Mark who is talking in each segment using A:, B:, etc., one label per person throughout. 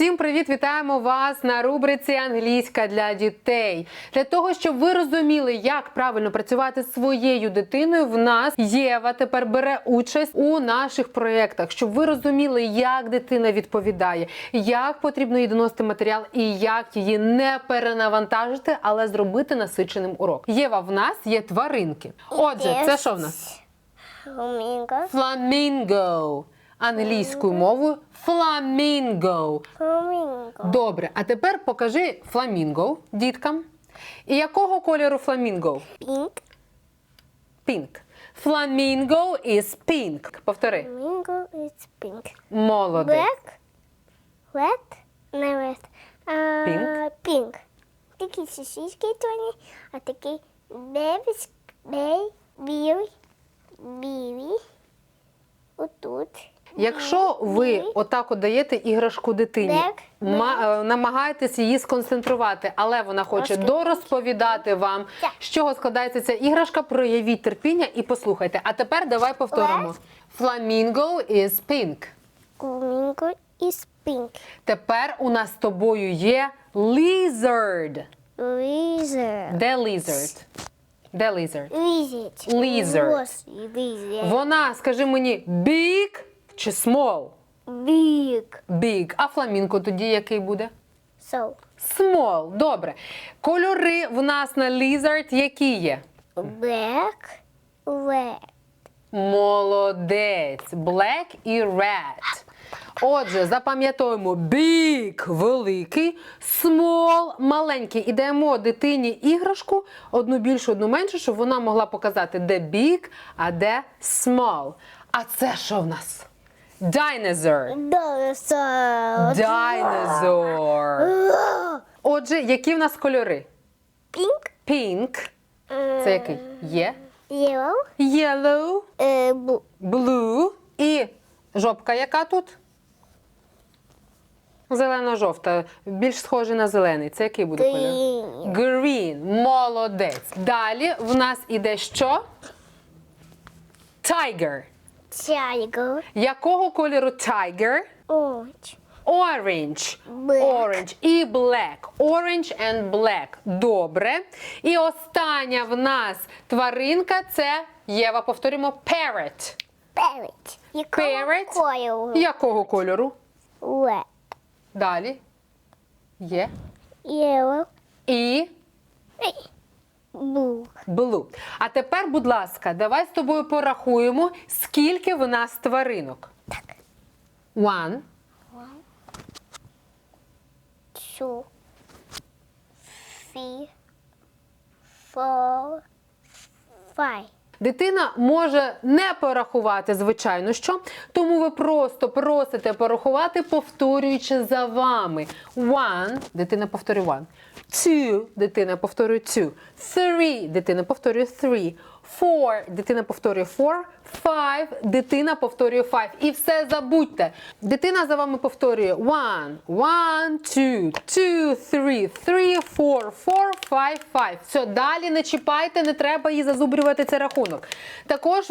A: Всім привіт! Вітаємо вас на рубриці Англійська для дітей. Для того, щоб ви розуміли, як правильно працювати з своєю дитиною, в нас Єва тепер бере участь у наших проєктах, щоб ви розуміли, як дитина відповідає, як потрібно їй доносити матеріал і як її не перенавантажити, але зробити насиченим урок. Єва, в нас є тваринки. Отже, це що в нас?
B: Фламінго.
A: Фламінго. Англійською мовою фламінго.
B: Фламінго.
A: Добре, а тепер покажи фламінго діткам. І якого кольору фламінго?
B: Пінк.
A: Pink. Flamingo is pink. Повтори.
B: Фламінго is pink.
A: Молодець.
B: Black. Red. Не red.
A: Pink.
B: Pink. Такі сосиски тоні, а такий бебіс, бей, білий, білий. Отут.
A: Якщо ви отак от даєте іграшку дитині,
B: Так.
A: ма- е, намагаєтесь її сконцентрувати, але вона хоче дорозповідати вам,
B: Так.
A: з чого складається ця іграшка, проявіть терпіння і послухайте. А тепер давай повторимо. Flamingo is pink.
B: Фламінго is pink.
A: Тепер у нас з тобою є lizard.
B: Lizard.
A: Де lizard? Де lizard?
B: Ось lizard.
A: Вона, скажи мені, big чи small?
B: Big.
A: Big. А фламінго тоді який буде?
B: So.
A: Small. Добре. Кольори в нас на lizard які є?
B: Black. Red.
A: Молодець. Black і red. Отже, запам'ятовуємо big великий, small маленький. І даємо дитині іграшку, одну більшу, одну меншу, щоб вона могла показати, де big, а де small. А це що в нас? Dinosaur.
B: Dinosaur.
A: Dinosaur. Отже, які в нас кольори?
B: Pink.
A: Pink. Це який? Є.
B: Yellow.
A: Yellow,
B: Е, blue.
A: blue. І жопка яка тут? Зелено-жовта. Більш схожий на зелений. Це який буде кольор?
B: Green.
A: Green. Молодець. Далі в нас іде що? Tiger.
B: Tiger.
A: Якого кольору tiger?
B: Orange.
A: Orange.
B: Black.
A: Orange і black. Orange and black. Добре. І остання в нас тваринка це Єва, повторюємо, parrot.
B: Parrot. Якого
A: Parrot.
B: кольору?
A: Якого кольору?
B: Red.
A: Далі. Є.
B: Yellow.
A: І
B: Blue.
A: blue. А тепер, будь ласка, давай з тобою порахуємо, скільки в нас тваринок.
B: Так.
A: One,
B: Two. Three. Four. Five.
A: Дитина може не порахувати, звичайно що, тому ви просто просите порахувати, повторюючи за вами. One, дитина повторює one. Two, дитина повторює two. Three, дитина повторює three. Four, дитина повторює four. Five, дитина повторює five. І все забудьте. Дитина за вами повторює one, one, two, two, three, three, four, four, five, five. Все, далі не чіпайте, не треба їй зазубрювати цей рахунок. Також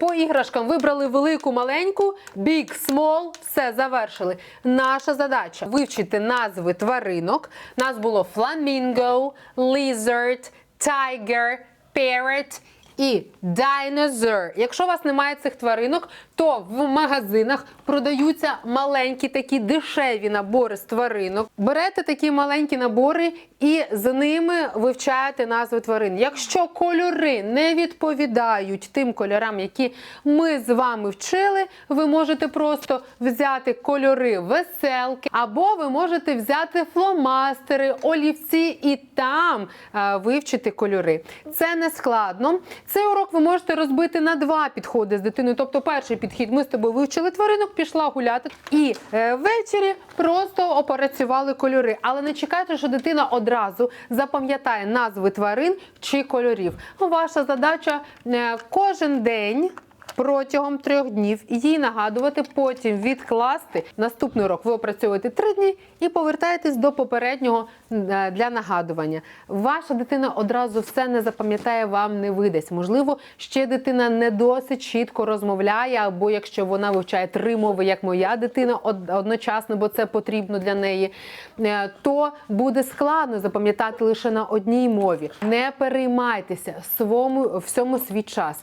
A: по іграшкам вибрали велику, маленьку, big, small, все, завершили. Наша задача вивчити назви тваринок. Нас було flamingo, lizard, tiger, parrot і dinosaur. Якщо у вас немає цих тваринок, то в магазинах продаються маленькі такі дешеві набори з тваринок. Берете такі маленькі набори і з ними вивчаєте назви тварин. Якщо кольори не відповідають тим кольорам, які ми з вами вчили, ви можете просто взяти кольори веселки, або ви можете взяти фломастери, олівці і там е, вивчити кольори. Це не складно. Цей урок ви можете розбити на два підходи з дитиною. Тобто, перший підхід ми з тобою вивчили тваринок, пішла гуляти, і е, ввечері просто опрацювали кольори. Але не чекайте, що дитина одразу запам'ятає назви тварин чи кольорів. Ваша задача е, кожен день протягом трьох днів їй нагадувати, потім відкласти. Наступний урок ви опрацьовуєте три дні і повертаєтесь до попереднього е, для нагадування. Ваша дитина одразу все не запам'ятає, вам не видасть. Можливо, ще дитина не досить чітко розмовляє, або якщо вона вивчає три мови, як моя дитина, одночасно, бо це потрібно для неї, е, то буде складно запам'ятати лише на одній мові. Не переймайтеся свому всьому свій час.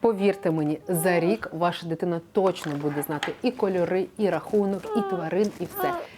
A: Повірте мені, за рік ваша дитина точно буде знати і кольори, і рахунок, і тварин, і все.